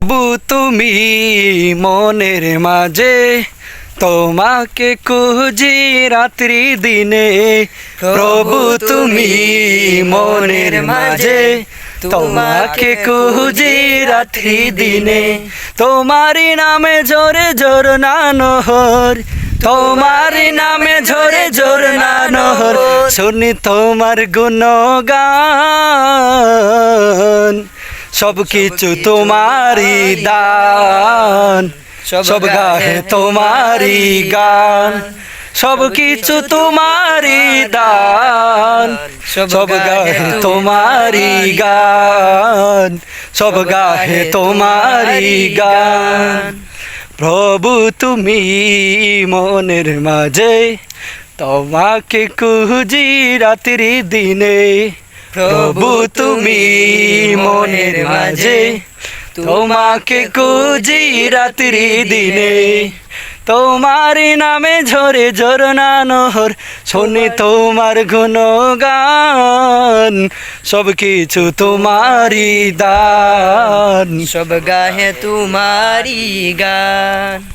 প্রভু তুমি মনের মাঝে তোমাকে খুঁজি রাত্রি দিনে। প্রভু তুমি মনের মাঝে তোমাকে খুঁজি রাত্রি দিনে। তোমারই নামে জোরে জোর না নহর তোমারই নামে ঝরে জোর না নহর শুনি তোমার গুণগান। সব কিছু তোমারই দান সব গাহে তোমারই গান সব কিছু তোমারই দান সব গাহে তোমারই গান সব গাহে তোমারই গান। প্রভু তুমি মনের মাঝে তোমাকে খুঁজি রাত্রি দিনে। প্রভু তুমি মনের মাঝে তোমাকে খুঁজি রাত্রি দিনে। তোমার নামে ঝরে ঝরনা নহর শোনে তোমার গুণগান। সব কিছু তোমারই দান। সব গাহে তোমারি গান।